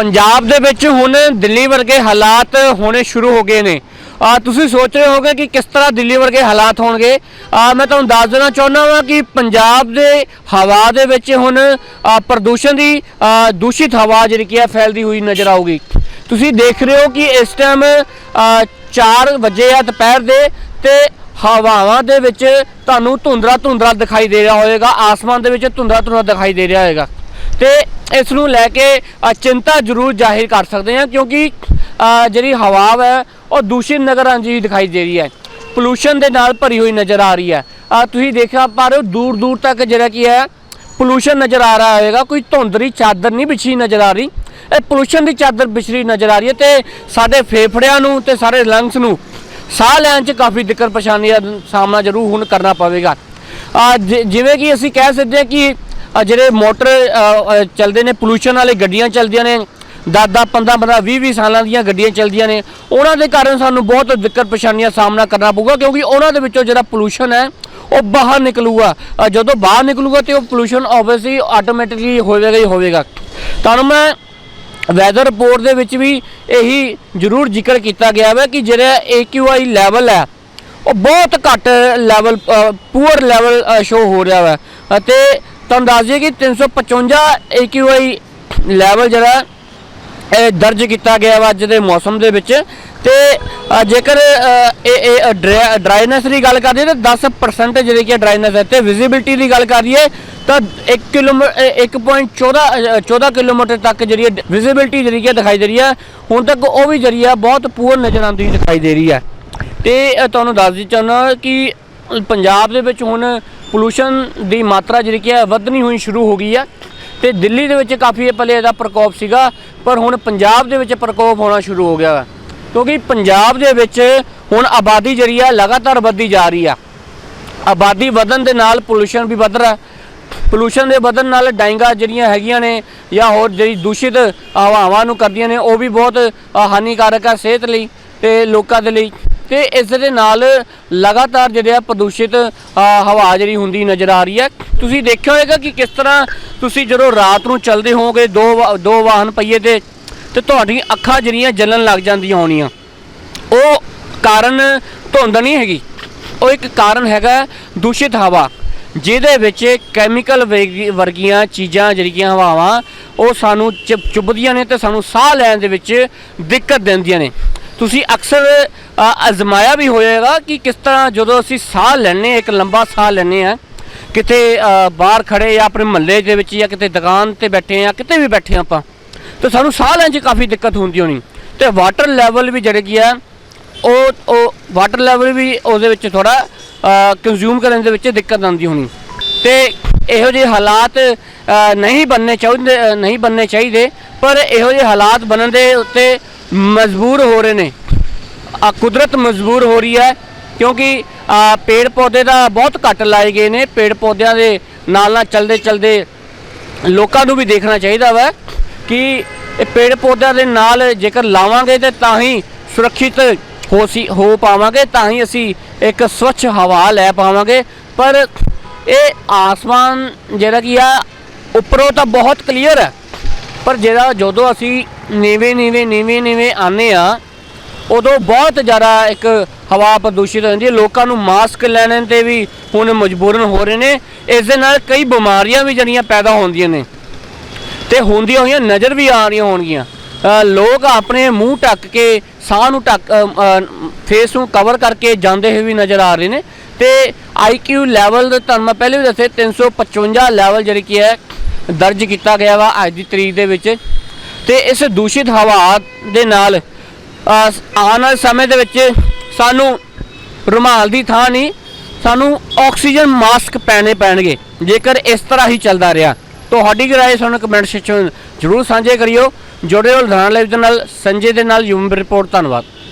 ਪੰਜਾਬ ਦੇ ਵਿੱਚ ਹੁਣ ਦਿੱਲੀ ਵਰਗੇ ਹਾਲਾਤ ਹੋਣੇ ਸ਼ੁਰੂ ਹੋ ਗਏ ਨੇ। ਆ, ਤੁਸੀਂ ਸੋਚ ਰਹੇ ਹੋਗੇ ਕਿ ਕਿਸ ਤਰ੍ਹਾਂ ਦਿੱਲੀ ਵਰਗੇ ਹਾਲਾਤ ਹੋਣਗੇ? ਆ, ਮੈਂ ਤੁਹਾਨੂੰ ਦੱਸ ਦੇਣਾ ਚਾਹੁੰਦਾ ਹਾਂ ਕਿ ਪੰਜਾਬ ਦੇ ਹਵਾ ਦੇ ਵਿੱਚ ਹੁਣ ਪ੍ਰਦੂਸ਼ਣ ਦੀ ਦੂਸ਼ਿਤ ਹਵਾ ਜਿਹੜੀ ਕੀ ਹੈ ਫੈਲਦੀ ਹੋਈ ਨਜ਼ਰ ਆਊਗੀ। ਤੁਸੀਂ ਦੇਖ ਰਹੇ ਹੋ ਕਿ ਇਸ ਟਾਈਮ 4 ਵਜੇ ਆ ਦੁਪਹਿਰ ਦੇ ਤੇ ਹਵਾਵਾਂ ਦੇ ਵਿੱਚ ਤੁਹਾਨੂੰ ਧੁੰਦਰਾ ਧੁੰਦਰਾ ਦਿਖਾਈ ਦੇ ਰਿਹਾ ਹੋਵੇਗਾ ਆਸਮਾਨ ਦੇ ਵਿੱਚ ਧੁੰਦਰਾ ਧੁੰਦਰਾ ਦਿਖਾਈ ਦੇ ਰਿਹਾ ਹੋਵੇਗਾ ਤੇ ਇਸ ਨੂੰ ਲੈ ਕੇ ਚਿੰਤਾ ਜ਼ਰੂਰ ਜ਼ਾਹਿਰ ਕਰ ਸਕਦੇ ਹਾਂ ਕਿਉਂਕਿ ਜਿਹੜੀ ਹਵਾ ਹੈ ਉਹ ਦੂਸ਼ਿਤ ਨਜ਼ਰ ਆਉਂਦੀ ਦਿਖਾਈ ਦੇ ਰਹੀ ਹੈ। ਪੋਲੂਸ਼ਨ ਦੇ ਨਾਲ ਭਰੀ ਹੋਈ ਨਜ਼ਰ ਆ ਰਹੀ ਹੈ। ਤੁਸੀਂ ਦੇਖਿਆ, ਪਰ ਦੂਰ ਦੂਰ ਤੱਕ ਜਿਹੜਾ ਕੀ ਹੈ ਪੋਲੂਸ਼ਨ ਨਜ਼ਰ ਆ ਰਿਹਾ ਹੋਵੇਗਾ। ਕੋਈ ਧੁੰਦਰੀ ਚਾਦਰ ਨਹੀਂ ਵਿਛੀ ਨਜ਼ਰ ਆ ਰਹੀ। ਇਹ ਪੋਲੂਸ਼ਨ ਦੀ ਚਾਦਰ ਵਿਛਰੀ ਨਜ਼ਰ ਆ ਰਹੀ ਹੈ ਤੇ ਸਾਡੇ ਫੇਫੜਿਆਂ ਨੂੰ ਤੇ ਸਾਰੇ ਲੰਗਸ ਨੂੰ ਸਾਹ ਲੈਣ 'ਚ ਕਾਫੀ ਦਿੱਕਤ ਪਰੇਸ਼ਾਨੀ ਦਾ ਸਾਹਮਣਾ ਜ਼ਰੂਰ ਹੁਣ ਕਰਨਾ ਪਵੇਗਾ। ਆ ਜਿਵੇਂ ਕਿ ਅਸੀਂ ਕਹਿ ਸਕਦੇ ਹਾਂ ਕਿ ਆ ਜਿਹੜੇ ਮੋਟਰ ਚੱਲਦੇ ਨੇ ਪੋਲੂਸ਼ਨ ਵਾਲੇ ਗੱਡੀਆਂ ਚੱਲਦੀਆਂ ਨੇ 10 15 15 20 20 ਸਾਲਾਂ ਦੀਆਂ ਗੱਡੀਆਂ ਚੱਲਦੀਆਂ ਨੇ, ਉਹਨਾਂ ਦੇ ਕਾਰਨ ਸਾਨੂੰ ਬਹੁਤ ਦਿੱਕਤ ਪਰੇਸ਼ਾਨੀਆਂ ਦਾ ਸਾਹਮਣਾ ਕਰਨਾ ਪਊਗਾ, ਕਿਉਂਕਿ ਉਹਨਾਂ ਦੇ ਵਿੱਚੋਂ ਜਿਹੜਾ ਪੋਲੂਸ਼ਨ ਹੈ, ਉਹ ਬਾਹਰ ਨਿਕਲੂਗਾ। ਜਦੋਂ ਬਾਹਰ ਨਿਕਲੂਗਾ ਤੇ ਉਹ ਪੋਲੂਸ਼ਨ ਆਬਵੀਅਸਲੀ ਆਟੋਮੈਟਿਕਲੀ ਹੋਵੇਗਾ ਹੀ ਹੋਵੇਗਾ। ਤੁਹਾਨੂੰ ਮੈਂ ਵੈਦਰ ਰਿਪੋਰਟ ਦੇ ਵਿੱਚ ਵੀ ਇਹੀ ਜ਼ਰੂਰ ਜ਼ਿਕਰ ਕੀਤਾ ਗਿਆ ਹੈ ਕਿ ਜਿਹੜਾ AQI ਲੈਵਲ ਹੈ, ਉਹ ਬਹੁਤ ਘੱਟ ਲੈਵਲ ਪੂਅਰ ਲੈਵਲ ਸ਼ੋ ਹੋ ਰਿਹਾ ਹੈ ਅਤੇ ਤੁਹਾਨੂੰ ਦੱਸ ਦਈਏ ਕਿ 355 AQI ਲੈਵਲ ਜਿਹੜਾ ਇਹ ਦਰਜ ਕੀਤਾ ਗਿਆ ਵਾ ਅੱਜ ਦੇ ਮੌਸਮ ਦੇ ਵਿੱਚ। ਤੇ ਜੇਕਰ ਇਹ ਇਹ ਡਰਾਈਨੈਸ ਦੀ ਗੱਲ ਕਰੀਏ ਤਾਂ 10% ਜਿਹੜੀ ਕਿ ਡਰਾਈਨੈਸ ਹੈ ਤੇ ਵਿਜ਼ਿਬਿਲਟੀ ਦੀ ਗੱਲ ਕਰੀਏ ਤਾਂ 1 ਕਿਲੋਮੀਟਰ 1.14 ਅ, 14 ਕਿਲੋਮੀਟਰ ਤੱਕ ਜਿਹੜੀ ਵਿਜ਼ਿਬਿਲਟੀ ਜਿਹੜੀ ਕਿ ਦਿਖਾਈ ਦੇ ਰਹੀ ਹੈ। ਹੁਣ ਤੱਕ ਉਹ ਵੀ ਜਿਹੜੀ ਹੈ ਬਹੁਤ ਪੂਰ ਨਜ਼ਰ ਆਉਂਦੀ ਦਿਖਾਈ ਦੇ ਰਹੀ ਹੈ। ਤੇ ਤੁਹਾਨੂੰ ਦੱਸ ਦੀ ਚਾਹੁੰਦਾ ਕਿ ਪੰਜਾਬ ਦੇ ਵਿੱਚ ਹੁਣ ਪੋਲੂਸ਼ਨ ਦੀ ਮਾਤਰਾ ਜਿਹੜੀ ਕਿ ਹੈ ਵਧਣੀ ਹੋਈ ਸ਼ੁਰੂ ਹੋ ਗਈ ਹੈ ਤੇ ਦਿੱਲੀ ਦੇ ਵਿੱਚ ਕਾਫੀ ਇਹ ਪਹਿਲੇ ਇਹਦਾ ਪ੍ਰਕੋਪ ਸੀਗਾ, ਪਰ ਹੁਣ ਪੰਜਾਬ ਦੇ ਵਿੱਚ ਪ੍ਰਕੋਪ ਹੋਣਾ ਸ਼ੁਰੂ ਹੋ ਗਿਆ ਹੈ। ਕਿਉਂਕਿ ਪੰਜਾਬ ਦੇ ਵਿੱਚ ਹੁਣ ਆਬਾਦੀ ਜਿਹੜੀ ਆ ਲਗਾਤਾਰ ਵੱਧਦੀ ਜਾ ਰਹੀ ਆ ਆਬਾਦੀ ਵਧਣ ਦੇ ਨਾਲ ਪੋਲੂਸ਼ਨ ਵੀ ਵੱਧ ਰਿਹਾ ਪੋਲੂਸ਼ਨ ਦੇ ਵਧਣ ਨਾਲ ਡਾਈਂਗਾ ਜਿਹੜੀਆਂ ਹੈਗੀਆਂ ਨੇ ਜਾਂ ਹੋਰ ਜਿਹੜੀ ਦੂਸ਼ਿਤ ਹਵਾਵਾਂ ਨੂੰ ਕਰਦੀਆਂ ਨੇ, ਉਹ ਵੀ ਬਹੁਤ ਹਾਨੀਕਾਰਕ ਆ ਸਿਹਤ ਲਈ ਤੇ ਲੋਕਾਂ ਦੇ ਲਈ। ਤੇ ਇਸ ਦੇ ਨਾਲ ਲਗਾਤਾਰ ਜਿਹੜੇ ਆ ਪ੍ਰਦੂਸ਼ਿਤ ਹਵਾ ਜਿਹੜੀ ਹੁੰਦੀ ਨਜ਼ਰ ਆ ਰਹੀ ਹੈ। ਤੁਸੀਂ ਦੇਖਿਆ ਹੋਵੇਗਾ ਕਿ ਕਿਸ ਤਰ੍ਹਾਂ ਤੁਸੀਂ ਜਦੋਂ ਰਾਤ ਨੂੰ ਚੱਲਦੇ ਹੋਵੋਗੇ, ਦੋ ਵਾ- ਦੋ ਵਾਹਨ ਪਈਏ ਤੇ ਤੇ ਤੁਹਾਡੀਆਂ ਅੱਖਾਂ ਜਿਹੜੀਆਂ ਜਲਣ ਲੱਗ ਜਾਂਦੀਆਂ ਹੋਣੀਆਂ। ਉਹ ਕਾਰਨ ਧੁੰਦ ਨਹੀਂ ਹੈਗੀ। ਉਹ ਇੱਕ ਕਾਰਨ ਹੈਗਾ ਦੂਸ਼ਿਤ ਹਵਾ, ਜਿਹਦੇ ਵਿੱਚ ਕੈਮੀਕਲ ਵੇਗੀ- ਵਰਗੀਆਂ ਚੀਜ਼ਾਂ ਜਿਹੜੀਆਂ ਹਵਾਵਾਂ, ਉਹ ਸਾਨੂੰ ਚੁੱਭ- ਚੁੱਭਦੀਆਂ ਨੇ ਤੇ ਸਾਨੂੰ ਸਾਹ ਲੈਣ ਦੇ ਵਿੱਚ ਦਿੱਕਤ ਦਿੰਦੀਆਂ ਨੇ। ਤੁਸੀਂ ਅਕਸਰ ਅਜ਼ਮਾਇਆ ਵੀ ਹੋਏਗਾ ਕਿ ਕਿਸ ਤਰ੍ਹਾਂ ਜਦੋਂ ਅਸੀਂ ਸਾਹ ਲੈਣੇ ਇੱਕ ਲੰਬਾ ਸਾਹ ਲੈਣੇ ਆ ਕਿਤੇ ਬਾਹਰ ਖੜੇ ਜਾਂ ਆਪਣੇ ਮਹੱਲੇ ਦੇ ਵਿੱਚ ਜਾਂ ਕਿਤੇ ਦੁਕਾਨ ਤੇ ਬੈਠੇ ਆ ਕਿਤੇ ਵੀ ਬੈਠੇ ਆ ਆਪਾਂ, ਤੇ ਸਾਨੂੰ ਸਾਹ ਲੈਣ 'ਚ ਕਾਫੀ ਦਿੱਕਤ ਹੁੰਦੀ ਹੋਣੀ। ਤੇ ਵਾਟਰ ਲੈਵਲ ਵੀ ਜਿਹੜੇ ਕੀ ਆ ਉਹ ਉਹ ਵਾਟਰ ਲੈਵਲ ਵੀ ਉਹਦੇ ਵਿੱਚ ਥੋੜਾ ਕੰਜ਼ਿਊਮ ਕਰਨ ਦੇ ਵਿੱਚ ਦਿੱਕਤ ਆਉਂਦੀ ਹੋਣੀ। ਤੇ ਇਹੋ ਜਿਹੇ ਹਾਲਾਤ ਨਹੀਂ ਬਣਨੇ ਚਾਹੀਦੇ ਨਹੀਂ ਬਣਨੇ ਚਾਹੀਦੇ, ਪਰ ਇਹੋ ਜਿਹੇ ਹਾਲਾਤ ਬਣਨ ਦੇ ਉੱਤੇ ਮਜਬੂਰ ਹੋ ਰਹੇ ਨੇ। ਆ ਕੁਦਰਤ ਮਜਬੂਰ ਹੋ ਰਹੀ ਹੈ, ਕਿਉਂਕਿ ਪੇੜ ਪੌਦੇ ਦਾ ਬਹੁਤ ਘੱਟ ਲਾਏ ਗਏ ਨੇ, ਪੇੜ ਪੌਦਿਆਂ ਦੇ ਨਾਲ ਨਾਲ ਚਲਦੇ ਚਲਦੇ ਲੋਕਾਂ ਨੂੰ ਵੀ ਦੇਖਣਾ ਚਾਹੀਦਾ ਵਾ ਕਿ ਇਹ ਪੇੜ ਪੌਦਿਆਂ ਦੇ ਨਾਲ ਜੇਕਰ ਲਾਵਾਂਗੇ ਤੇ ਤਾਂ ਹੀ ਸੁਰੱਖਿਅਤ ਹੋ ਸੀ, ਹੋ ਪਾਵਾਂਗੇ, ਤਾਂ ਹੀ ਅਸੀਂ ਇੱਕ ਸਵੱਛ ਹਵਾ ਲੈ ਪਾਵਾਂਗੇ। ਪਰ ਇਹ ਆਸਮਾਨ ਜਿਹੜਾ ਕੀ ਆ, ਉੱਪਰੋਂ ਤਾਂ ਬਹੁਤ ਕਲੀਅਰ ਹੈ। ਪਰ ਜਿਹੜਾ ਜਦੋਂ ਅਸੀਂ ਨੀਵੇਂ ਨੀਵੇਂ ਨੀਵੇਂ ਨੀਵੇਂ ਆਨੇ ਆ ਉਦੋਂ ਬਹੁਤ ਜ਼ਿਆਦਾ ਇੱਕ ਹਵਾ ਪ੍ਰਦੂਸ਼ਿਤ ਹੋ ਜਾਂਦੀ ਹੈ। ਲੋਕਾਂ ਨੂੰ ਮਾਸਕ ਲੈਣ ਤੇ ਵੀ ਹੁਣ ਮਜਬੂਰਨ ਹੋ ਰਹੇ ਨੇ। ਇਸ ਦੇ ਨਾਲ ਕਈ ਬਿਮਾਰੀਆਂ ਵੀ ਜਿਹੜੀਆਂ ਪੈਦਾ ਹੁੰਦੀਆਂ ਨੇ। ਤੇ ਹੁੰਦੀਆਂ ਹੋਈਆਂ, ਨਜ਼ਰ ਵੀ ਆ ਰਹੀਆਂ ਹੋਣਗੀਆਂ। ਲੋਕ ਆਪਣੇ ਮੂੰਹ ਢੱਕ ਕੇ, ਸਾਹ ਨੂੰ ਢੱਕ ਫੇਸ ਨੂੰ ਕਵਰ ਕਰਕੇ ਜਾਂਦੇ ਹੋਏ ਵੀ ਨਜ਼ਰ ਆ ਰਹੇ ਨੇ। ਤੇ ਆਈਕਿਊ ਲੈਵਲ ਤੁਹਾਨੂੰ ਮੈਂ ਪਹਿਲੇ ਵੀ ਦੱਸੇ 355 ਲੈਵਲ ਜਿਹੜੀ ਕੀ ਹੈ, ਦਰਜ ਕੀਤਾ ਗਿਆ ਵਾ ਅੱਜ ਦੀ ਤਰੀਕ ਦੇ ਵਿੱਚ। ਤੇ ਇਸ ਦੂਸ਼ਿਤ ਹਵਾ ਦੇ ਨਾਲ ਆਉਣ ਵਾਲੇ ਸਮੇਂ ਦੇ ਵਿੱਚ ਸਾਨੂੰ ਰੁਮਾਲ ਦੀ ਥਾਂ ਨਹੀਂ, ਸਾਨੂੰ ਆਕਸੀਜਨ ਮਾਸਕ ਪਹਿਨੇ ਪੈਣਗੇ, ਜੇਕਰ ਇਸ ਤਰ੍ਹਾਂ ਹੀ ਚੱਲਦਾ ਰਿਹਾ। ਤੁਹਾਡੀ ਕੀ ਰਾਏ ਸਾਨੂੰ ਕਮੈਂਟ ਸੈਕਸ਼ਨ ਜਰੂਰ ਸਾਂਝੇ ਕਰਿਓ। ਜੁੜੇ ਰਹੋ ਲੁਧਿਆਣਾ ਲਾਈਵ ਦੇ ਨਾਲ, ਸੰਜੇ ਦੇ ਨਾਲ ਯੂਮ ਰਿਪੋਰਟ, ਧੰਨਵਾਦ।